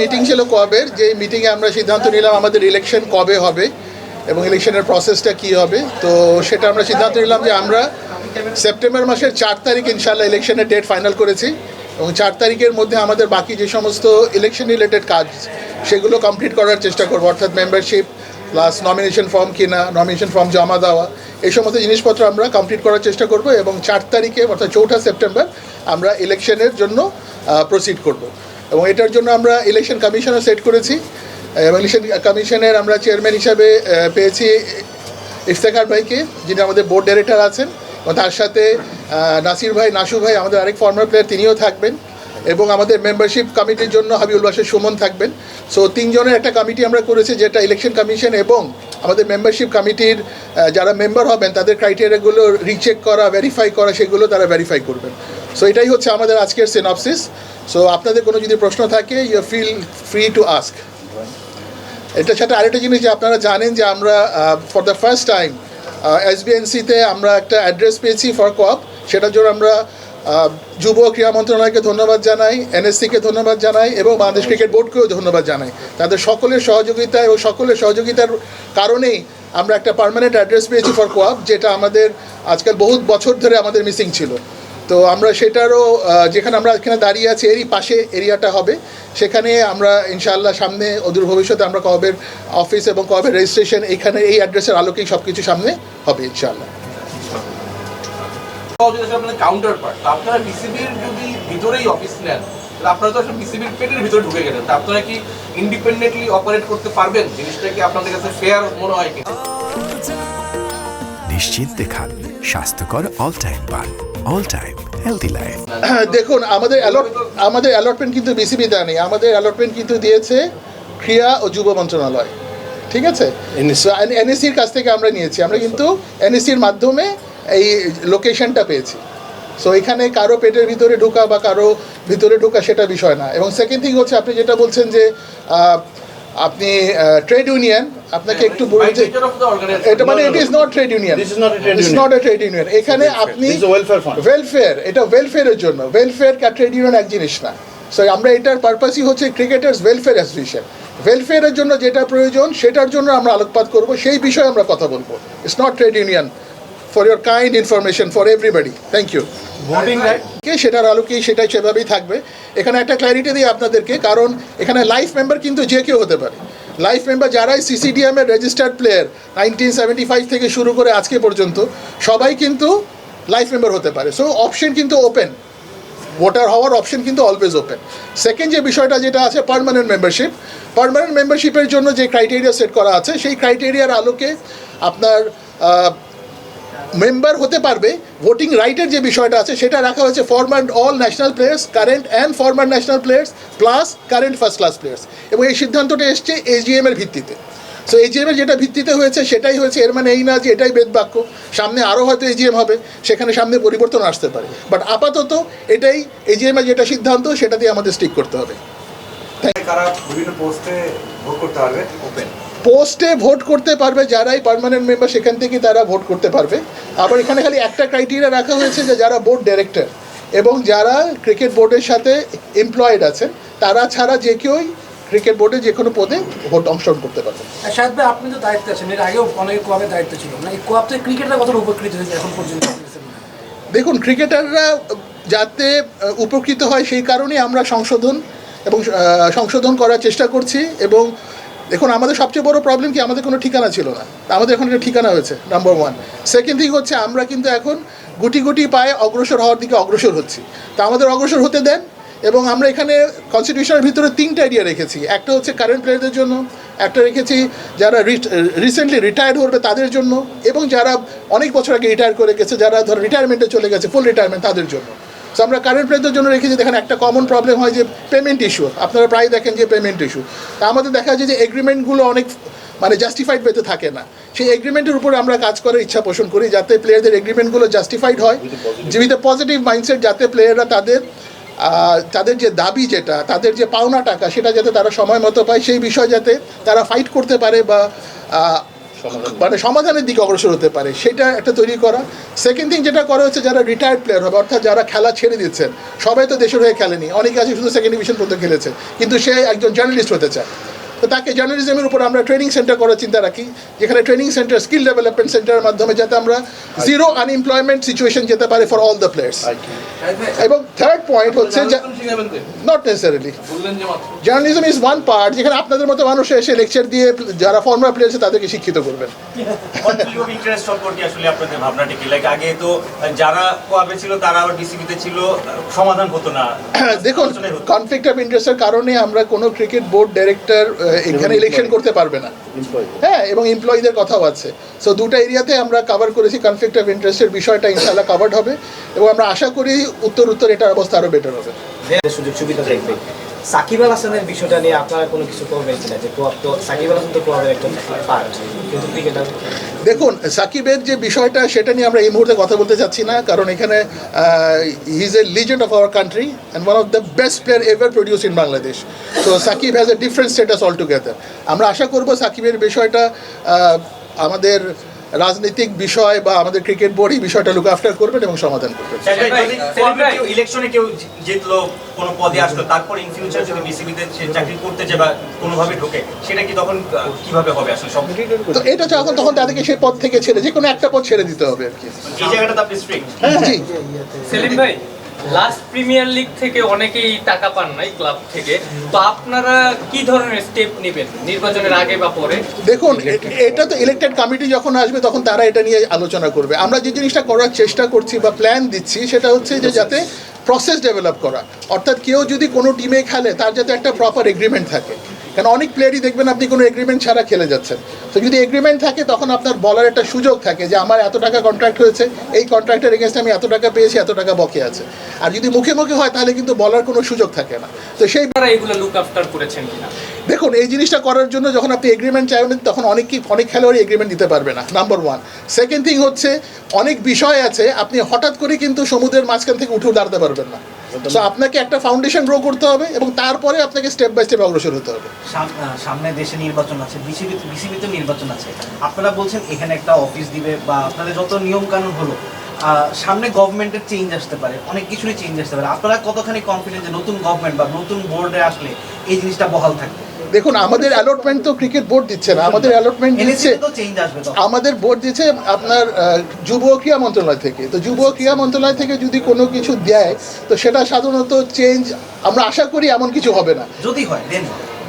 Meeting ছিল কবের যে মিটিংয়ে আমরা সিদ্ধান্ত নিলাম আমাদের ইলেকশন কবে হবে এবং ইলেকশনের প্রসেসটা কী হবে। তো সেটা আমরা সিদ্ধান্ত নিলাম যে আমরা সেপ্টেম্বর মাসের চার তারিখ ইনশাল্লাহ ইলেকশনের ডেট ফাইনাল করেছি এবং চার তারিখের মধ্যে আমাদের বাকি যে সমস্ত ইলেকশন রিলেটেড কাজ, সেগুলো কমপ্লিট করার চেষ্টা করব। অর্থাৎ মেম্বারশিপ প্লাস নমিনেশন ফর্ম কিনা নমিনেশন ফর্ম জমা দেওয়া, এই সমস্ত জিনিসপত্র আমরা কমপ্লিট করার চেষ্টা করব এবং চার তারিখে, অর্থাৎ চৌঠা সেপ্টেম্বর আমরা ইলেকশনের জন্য প্রসিড করব। এবং এটার জন্য আমরা ইলেকশন কমিশনও সেট করেছি। এবং ইলেকশন কমিশনের আমরা চেয়ারম্যান হিসাবে পেয়েছি ইফতেখার ভাইকে, যিনি আমাদের বোর্ড ডাইরেক্টর আছেন। এবং তার সাথে নাসির ভাই, নাসু ভাই, আমাদের আরেক ফর্মার প্লেয়ার তিনিও থাকবেন। এবং আমাদের মেম্বারশিপ কমিটির জন্য হাবিবুল বাসের সুমন থাকবেন। সো তিনজনের একটা কমিটি আমরা করেছি, যেটা ইলেকশন কমিশন এবং আমাদের মেম্বারশিপ কমিটির যারা মেম্বার হবেন, তাদের ক্রাইটেরিয়াগুলো রিচেক করা ভেরিফাই করা, সেগুলো তারা ভেরিফাই করবেন। সো এটাই হচ্ছে আমাদের আজকের সিনপসিস সো আপনাদের কোনো যদি প্রশ্ন থাকে you feel free to ask এটার সাথে আরেকটা জিনিস যে আপনারা জানেন যে আমরা ফর দ্য ফার্স্ট টাইম এসবিএনসিতে আমরা একটা অ্যাড্রেস পেয়েছি ফর কপ সেটার জন্য আমরা যুব ক্রীড়া মন্ত্রণালয়কে ধন্যবাদ জানাই এনএসসিকে ধন্যবাদ জানাই এবং বাংলাদেশ ক্রিকেট বোর্ডকেও ধন্যবাদ জানাই। তাদের সকলের সহযোগিতা ও সকলের সহযোগিতার কারণেই আমরা একটা পার্মানেন্ট অ্যাড্রেস পেয়েছি ফর কোয়াপ যেটা আমাদের আজকাল বহুত বছর ধরে আমাদের মিসিং ছিল। তো আমরা সেটারও যেখানে আমরা এখানে দাঁড়িয়ে আছি এরই পাশে এরিয়াটা হবে। সেখানে আমরা ইনশাআল্লাহ সামনে অদূর ভবিষ্যতে আমরা কবের অফিস এবং কবের রেজিস্ট্রেশন এখানে এই অ্যাড্রেসের আলোকেই সব কিছু সামনে হবে ইনশাআল্লাহ। কাউন্টার পার্ট আপনারা বিসিবির যদি ভিতরেই অফিস নেন আপনারা তো আসলে বিসিবির পেটের ভিতরে ঢুকে গেলেন। তা আপনারা কি ইন্ডিপেন্ডেন্টলি অপারেট করতে পারবেন? জিনিসটা কি আপনাদের কাছে ফেয়ার মনে হয় কি নিশ্চিন্তে খান স্বাস্থ্যকর অল টাইম পান। অল টাইম হেলদি লাইফ দেখুন আমাদের অ্যালট আমাদের অ্যালটমেন্ট কিন্তু বিসিবি দেয় নেই। আমাদের অ্যালটমেন্ট কিন্তু দিয়েছে ক্রীড়া ও যুব মন্ত্রণালয়। ঠিক আছে? এনএসসির কাছ থেকে আমরা নিয়েছি। আমরা কিন্তু এনএসসির মাধ্যমে এই লোকেশনটা পেয়েছি। সো এখানে কারও পেটের ভিতরে ঢোকা বা কারও ভিতরে ঢোকা সেটা বিষয় না। এবং সেকেন্ড থিং হচ্ছে আপনি যেটা বলছেন যে আপনি ট্রেড ইউনিয়ন আপনাকে একটু বলুন যে. এটা মানে it is not trade union it's not a trade union এখানে আপনি. ওয়েলফেয়ার এটা ওয়েলফেয়ারের জন্য। ওয়েলফেয়ার কা ট্রেড ইউনিয়ন এক জিনিস না। সো আমরা এটার পারপাসই হচ্ছে ক্রিকেটার্স ওয়েলফেয়ার অ্যাসোসিয়েশন ওয়েলফেয়ারের জন্য যেটা প্রয়োজন সেটার জন্য আমরা আলোকপাত করব সেই বিষয়ে আমরা কথা বলব। It's not trade union for your kind information for everybody thank you voting right সেটার আলোকে সেটাই সেভাবেই থাকবে। এখানে একটা ক্ল্যারিটি দিই আপনাদেরকে কারণ এখানে লাইফ মেম্বার কিন্তু যে কেউ হতে পারে। লাইফ মেম্বার যারাই সিসিডিএম এর registered player nineteen seventy five থেকে শুরু করে আজকে পর্যন্ত সবাই কিন্তু লাইফ মেম্বার হতে পারে। সো অপশন কিন্তু ওপেন ভোটার হওয়ার অপশন কিন্তু অলওয়েজ ওপেন সেকেন্ড যে বিষয়টা যেটা আছে পার্মানেন্ট মেম্বারশিপ পারমানেন্ট মেম্বারশিপের জন্য যে ক্রাইটেরিয়া সেট করা আছে সেই ক্রাইটেরিয়ার আলোকে আপনার মেম্বার হতে পারবে। ভোটিং রাইটের যে বিষয়টা আছে, সেটা রাখা হয়েছে format all national players current and format national players plus current first class players এবং এই সিদ্ধান্তটা এসছে এসজিএম এর ভিত্তিতে। সো এজিএম এর যেটা ভিত্তিতে হয়েছে, সেটাই হয়েছে, এর মানে এই না যে এটাই বেদবাক্য সামনে আরও হয়তো এজিএম হবে, সেখানে সামনে পরিবর্তন আসতে পারে। বাট আপাতত এটাই এজিএম এর যেটা সিদ্ধান্ত, সেটা দিয়ে আমাদের স্টিক করতে হবে। পোস্টে ভোট করতে পারবে? ওপেন পোস্টে ভোট করতে পারবে যারাই পার্মানেন্ট মেম্বার সেখান থেকে তারা ভোট করতে পারবে। আবার এখানে খালি একটা ক্রাইটেরিয়া রাখা হয়েছে যে যারা বোর্ড ডাইরেক্টর এবং যারা ক্রিকেট বোর্ডের সাথে এমপ্লয়েড আছেন তারা ছাড়া যে কেউই ক্রিকেট বোর্ডে যে কোনো পদে ভোট অংশগ্রহণ করতে পারবে। শাহেদ ভাই আপনি তো দায়িত্বে আছেন। এর আগেও অনেক কোয়াবের দায়িত্ব ছিল না। এই কোয়াব থেকে কতটা উপকৃত হয়েছে এখন পর্যন্ত? দেখুন ক্রিকেটাররা যাতে উপকৃত হয় সেই কারণেই আমরা সংশোধন এবং সংশোধন করার চেষ্টা করছি এবং দেখুন, আমাদের সবচেয়ে বড় প্রবলেম কি? আমাদের কোনো ঠিকানা ছিল না। আমাদের এখন একটা ঠিকানা হয়েছে নাম্বার ওয়ান সেকেন্ড থিং হচ্ছে, আমরা কিন্তু এখন গুটি গুটি পায়ে অগ্রসর হওয়ার দিকে অগ্রসর হচ্ছি। তা আমাদের অগ্রসর হতে দেন এবং আমরা এখানে কনস্টিটিউশনের ভিতরে তিনটা এরিয়া রেখেছি। একটা হচ্ছে কারেন্ট প্লেয়ারদের জন্য, একটা রেখেছি যারা রিসেন্টলি রিটায়ার্ড করবে তাদের জন্য এবং যারা অনেক বছর আগে রিটায়ার করে গেছে, যারা ধর রিটায়ারমেন্টে চলে গেছে ফুল রিটায়ারমেন্ট তাদের জন্য। সো আমরা কারেন্ট প্লেয়ারদের জন্য রেখেছি দেখেন একটা কমন প্রবলেম হয় যে পেমেন্ট ইস্যু আপনারা প্রায় দেখেন যে পেমেন্ট ইস্যু তা আমাদের দেখা যায় যে এগ্রিমেন্টগুলো অনেক মানে জাস্টিফাইড পেতে থাকে না। সেই এগ্রিমেন্টের উপরে আমরা কাজ করার ইচ্ছা পোষণ করি যাতে প্লেয়ারদের এগ্রিমেন্টগুলো জাস্টিফাইড হয়। জীবিত পজিটিভ মাইন্ডসেট যাতে প্লেয়াররা তাদের তাদের যে দাবি যেটা তাদের যে পাওনা টাকা সেটা যাতে তারা সময় মতো পায় সেই বিষয় যাতে তারা ফাইট করতে পারে বা মানে সমাধানের দিকে অগ্রসর হতে পারে, সেটা একটা তৈরি করা। সেকেন্ড থিং যেটা করা হচ্ছে, যারা রিটায়ার্ড প্লেয়ার হবে, অর্থাৎ যারা খেলা ছেড়ে দিচ্ছেন, সবাই তো দেশের হয়ে খেলেনি, অনেকে আছে শুধু সেকেন্ড ডিভিশন পর্যন্ত খেলেছে, কিন্তু সে একজন জার্নালিস্ট হতে চায়। তো তাকে জার্নালিজমের উপর আমরা ট্রেনিং সেন্টার করার চিন্তা রাখি যেখানে ট্রেনিং সেন্টার স্কিল ডেভেলপমেন্ট সেন্টারের মাধ্যমে যাতে আমরা জিরো আনএমপ্লয়মেন্ট সিচুয়েশন যেতে পারে ফর অল দ্য প্লেয়ার্স এবং থার্ড পয়েন্ট হচ্ছে? নট মাত্র। জার্নালিজম ইজ ওয়ান পার্ট যেখানে আপনাদের মতো মানুষ এসে লেকচার দিয়ে যারা ফর্মার প্লেয়ার আছে তাদেরকে শিক্ষিত করবেন। ইন্টারেস্ট সম্পর্কে আসলে আপনাদের ভাবনাটা কি? লাইক আগে তো যারা কোয়াবে ছিল তারা আবার ডিসিবিতে ছিল সমাধান হতো না। দেখুন কনফ্লিক্ট অফ ইন্টারেস্টের কারণে আমরা কোনো ক্রিকেট বোর্ড ডাইরেক্টর এখানে ইলেকশন করতে পারবে না। হ্যাঁ এবং এমপ্লয়ীদের কথাও আছে। সো দুটো এরিয়াতে আমরা কাভার করেছি কনফ্লিক্ট অফ ইন্টারেস্টের বিষয়টা ইনশাল্লাহ কাভার্ড হবে। এবং আমরা আশা করি উত্তর উত্তর এটার অবস্থা আরও বেটার হবে। সুযোগ সুবিধা দেখবে সাকিব আল হাসানের বিষয়টা নিয়ে আপনারা কোনো কিছু করবেন কিনা? যে সাকিব আল হাসান তো একটা পার্ট কিন্তু ক্রিকেটার দেখুন, সাকিবের যে বিষয়টা, সেটা নিয়ে আমরা এই মুহূর্তে কথা বলতে চাচ্ছি না, কারণ এখানে is a legend of our country and one of the best player ever produce in Bangladesh তো Shakib has a different status all together আমরা আশা করব সাকিবের বিষয়টা আমাদের রাজনৈতিক বিষয় বা আমাদের ক্রিকেট বোর্ড এই বিষয়টা লুক আফটার করবেন এবং সমাধান করবেন। ইলেকশনে কেউ জিতলো কোনো পদে আসলো তারপর ইন ফিউচার যদি বিসিবিতে চাকরি করতে যায় বা কোনোভাবে ঢোকে সেটা কি তখন কীভাবে হবে আসলে সব? তো এটা যখন তখন তাদেরকে সেই পদ থেকে ছেড়ে যে কোনো একটা পদ ছেড়ে দিতে হবে আর কি। এই জায়গাটা তো আপনি স্ট্রিক্ট হ্যাঁ জি। সেলিম ভাই লাস্ট প্রিমিয়ার লিগ থেকে অনেকেই টাকা পান নাই ক্লাব থেকে। তো আপনারা কি ধরনের স্টেপ নেবেন? নির্বাচনের আগে বা পরে? দেখুন এটা তো ইলেক্টেড কমিটি যখন আসবে, তখন তারা এটা নিয়ে আলোচনা করবে। আমরা যে জিনিসটা করার চেষ্টা করছি বা প্ল্যান দিচ্ছি, সেটা হচ্ছে যে যাতে প্রসেস ডেভেলপ করা। অর্থাৎ কেউ যদি কোনো টিমে খেলে, তার যাতে একটা প্রপার এগ্রিমেন্ট থাকে। কারণ অনেক প্লেয়ারই দেখবেন আপনি কোনো এগ্রিমেন্ট ছাড়া খেলে যাচ্ছেন। তো যদি এগ্রিমেন্ট থাকে তখন আপনার বলার একটা সুযোগ থাকে যে আমার এত টাকা কন্ট্রাক্ট হয়েছে এই কন্ট্রাক্টের এগেনস্ট আমি এত টাকা পেয়েছি এত টাকা বকে আছে। আর যদি মুখে মুখে হয় তাহলে কিন্তু বলার কোনো সুযোগ থাকে না। তো সেই এগুলো লুক আফটার করেছেন কিনা? দেখুন এই জিনিসটা করার জন্য যখন আপনি এগ্রিমেন্ট চাইবেন তখন অনেক কি অনেক খেলোয়াড়ই এগ্রিমেন্ট দিতে পারবে না নাম্বার ওয়ান সেকেন্ড থিং হচ্ছে অনেক বিষয় আছে আপনি হঠাৎ করে কিন্তু সমুদ্রের মাঝখান থেকে উঠে দাঁড়াতে পারবেন না। সো আপনাকে একটা ফাউন্ডেশন গ্রো করতে হবে এবং তারপরে আপনাকে স্টেপ বাই স্টেপ অগ্রসর হতে হবে। সামনে দেশে নির্বাচন আছে, বিসিবি, বিসিবিতে নির্বাচন আছে। আপনারা বলছেন এখানে একটা অফিস দিবে বা আপনাদের যত নিয়ম কানুন হলো সামনে গভর্নমেন্টের চেঞ্জ আসতে পারে, অনেক কিছুরই চেঞ্জ আসতে পারে। আপনারা কতখানি কনফিডেন্ট যে নতুন গভর্নমেন্ট বা নতুন বোর্ডে আসলে এই জিনিসটা বহাল থাকবে? দেখুন আমাদের অ্যালটমেন্ট তো ক্রিকেট বোর্ড দিচ্ছে না আমাদের অ্যালটমেন্ট দিচ্ছে আমাদের বোর্ড দিচ্ছে আপনার যুব ক্রিয়া ক্রীড়া মন্ত্রণালয় থেকে। তো যুব ক্রিয়া ক্রীড়া মন্ত্রণালয় থেকে যদি কোনো কিছু দেয় তো সেটা সাধারণত চেঞ্জ আমরা আশা করি এমন কিছু হবে না। যদি হয়।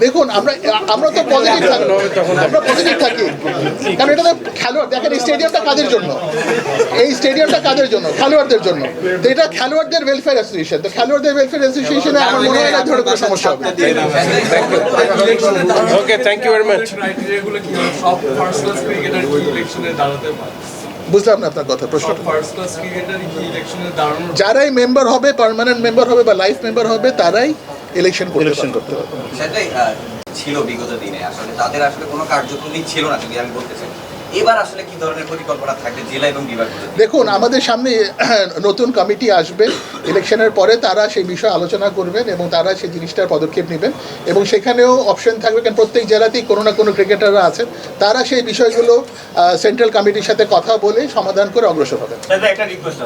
দেখুন আমরা আমরা তো পজিটিভ থাকি আমরা পজিটিভ থাকি। কারণ এটা তো খেলোয়াড় দেখেন এই স্টেডিয়ামটা কাদের জন্য? এই স্টেডিয়ামটা কাদের জন্য? খেলোয়াড়দের জন্য। তো এটা খেলোয়াড়দের ওয়েলফেয়ার অ্যাসোসিয়েশন তো খেলোয়াড়দের ওয়েলফেয়ার অ্যাসোসিয়েশনে আমার মনে হয় না ধরে কোনো সমস্যা হবে okay thank you very much ক্রাইটেরিয়াগুলো সব ফার্স্ট ক্রিকেটার ইলেকশনে দাঁড়াতে পারে বুঝলাম না আপনার কথা প্রশ্ন সব ফার্স্ট ক্লাস ক্রিকেটার কি ইলেকশনে দাঁড়ানোর যারাই মেম্বার হবে পার্মানেন্ট মেম্বার হবে বা লাইফ মেম্বার হবে তারাই ইলেকশন ইলেকশন করতে হবে সেটাই আহ, ছিল বিগত দিনে আসলে তাদের আসলে কোনো কার্যক্রমই ছিল না যদি আমি বলতে চাই। এবার আসলে কি ধরনের পরিকল্পনা থাকবে জেলা এবং বিভাগগুলো দেখুন আমাদের সামনে নতুন কমিটি আসবে। ইলেকশনের পরে তারা সেই বিষয়ে আলোচনা করবেন এবং তারা সেই জিনিসটার পদক্ষেপ নেবেন। এবং সেখানেও অপশন থাকবে কারণ প্রত্যেক জেলাতেই কোনো না কোনো ক্রিকেটাররা আছেন। তারা সেই বিষয়গুলো সেন্ট্রাল কমিটির সাথে কথা বলে সমাধান করে অগ্রসর হবেন। দাদা একটা রিকোয়েস্ট